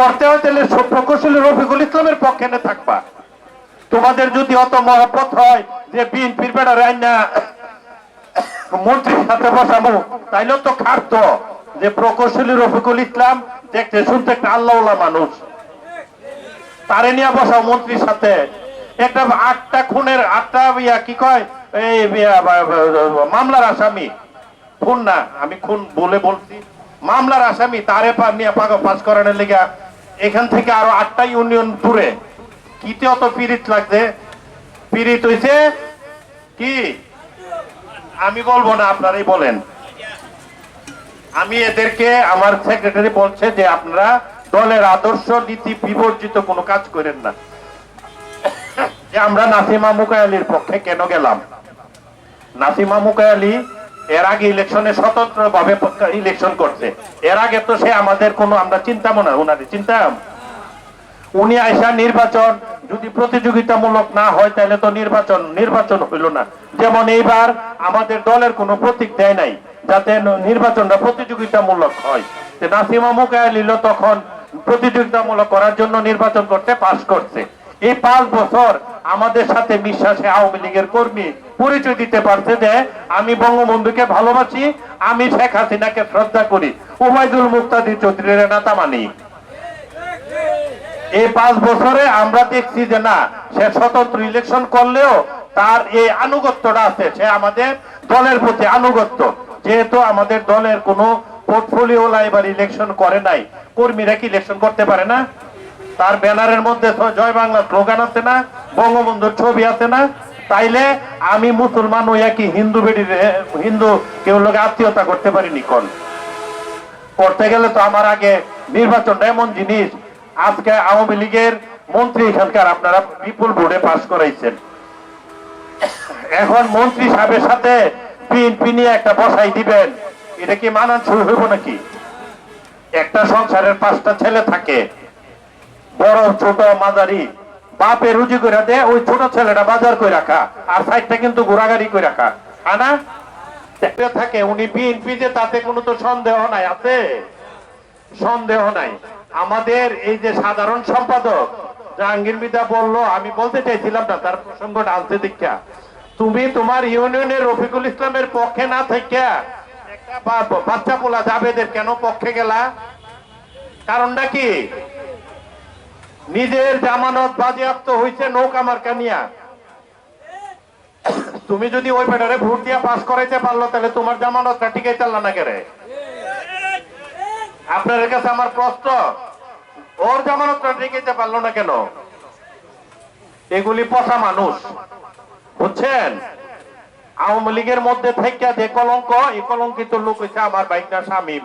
করতে হয়, তাহলে প্রকৌশলী রফিকুল ইসলামের পক্ষে নে থাকবা। তোমাদের যদি অত মহব্বত হয় যে বিএনপির বেড়ার আইনা মন্ত্রীর সাথে বসাবো, তাইলে তো খাটতো যে প্রকৌশলী রফিকুল ইসলাম দেখতে শুনতে একটা আল্লাহ মানুষ। তারে নিয়ে বসাও মন্ত্রীর সাথে। একটা আটটা খুনের, আটটা ইয়া কি কয়, এই মামলার আসামি। খুন না, আমি খুন বলে বলছি। মামলার আসামি, তারে নিয়ে পাস করানোর লেগে এখান থেকে আরও আটটা ইউনিয়ন দূরে কিতে অত পিরিত লাগছে? পিরিত হইছে কি? আমি বলব না, আপনারাই বলেন। আমি এদেরকে, আমার সেক্রেটারি বলছে যে আপনারা দলের আদর্শ নীতি বিবর্জিত কোনো কাজ করেন না। যে আমরা নাসিমা মুকায়ালির পক্ষে কেন গেলাম? নাসিমা মুকায়ালি এর আগে ইলেকশনে স্বতন্ত্র ভাবে ইলেকশন করছে। এর আগে তো সে আমাদের কোনো, আমরা চিন্তা মনে, ওনারে চিন্তাম? উনি আইসা নির্বাচন যদি প্রতিযোগিতামূলক না হয়, তাহলে তো নির্বাচন নির্বাচন হইল না। যেমন এইবার আমাদের দলের কোনো প্রতীক দেয় নাই, যাতে নির্বাচনটা প্রতিযোগিতামূলক হয়। যে নাসিমা মুকায়ালিল তখন প্রতিযোগিতামূলক করার জন্য নির্বাচন করতে পাশ করছে। এই পাঁচ বছর আমাদের সাথে বিশ্বাসে আওয়ামী লীগের কর্মী পরিচয় দিতে পারছে যে আমি বঙ্গবন্ধুকে ভালোবাসি, আমি শেখ হাসিনাকে শ্রদ্ধা করি। উবাইদুল মুক্তাদি চৌধুরীর নেতা মানি। এই পাঁচ বছরে আমরা দেখছি যে না, সে স্বতন্ত্র ইলেকশন করলেও তার এই আনুগত্যটা আছে। সে আমাদের দলের প্রতি আনুগত্য। যেহেতু আমাদের দলের কোনো পোর্টফোলিও লাইবার ইলেকশন করে নাই, কর্মীরা কি ইলেকশন করতে পারে না? তার ব্যানারের মধ্যে জয় বাংলা স্লোগান আছে না, বঙ্গবন্ধুর ছবি আছে না? তাইলে আমি মুসলমান হইয়া কি হিন্দু বেডির হিন্দু কেউ লোক আত্মীয়তা করতে পারিনি কোন? করতে গেলে তো আমার আগে নির্বাচনটা এমন জিনিস। আজকে আওয়ামী লীগের মন্ত্রী এখানকার আপনারা বিপুল ভোটে পাস করাইছেন। এখন মন্ত্রী সাহেবের সাথে বিএনপি নিয়ে একটা বসাই দিবেন। এটা কি মানান শুরু হইব নাকি? একটা সংসারের পাঁচটা ছেলে থাকে, বড়, ছোট, মাঝারি। বাপে রুজি করে দে, ওই ছোট ছেলেটা বাজার করে রাখা? আর সাইডটা কিন্তু ঘোরাগাড়ি করে রাখা? আনা থাকে, উনি বিএনপি যে তাতে কোনো তো সন্দেহ নাই, আছে? সন্দেহ নাই। আমাদের এই যে সাধারণ সম্পাদক, জাহাঙ্গীর মিদা বলল, আমি বলতে চাইছিলাম না, তার প্রসঙ্গটা আনতে দীক্ষা। তুমি তোমার ইউনিয়নের রফিকুল ইসলামের পক্ষে না থেকে বাচ্চা পোলা জাবেদের কেন পক্ষে গেলা? কারণটা কি? নিজের জামানত বাজেয়াপ্ত হয়েছে নৌকা মার্কা নিয়া। তুমি যদি ওই ব্যাটারে ভোট দিয়ে পাস করাইতে পারল, তাহলে তোমার জামানতটা টিকাই চাল্লা না কেরে? আপনার কাছে আমার প্রশ্ন, ওর জামানতটা টিকাইতে পারল না কেন? এগুলি পচা মানুষ, বুঝছেন? আওয়ামী লীগের মধ্যে থেকে যে কলঙ্ক, এই কলঙ্কিত লোক হচ্ছে আমার বাইকটা শামীম।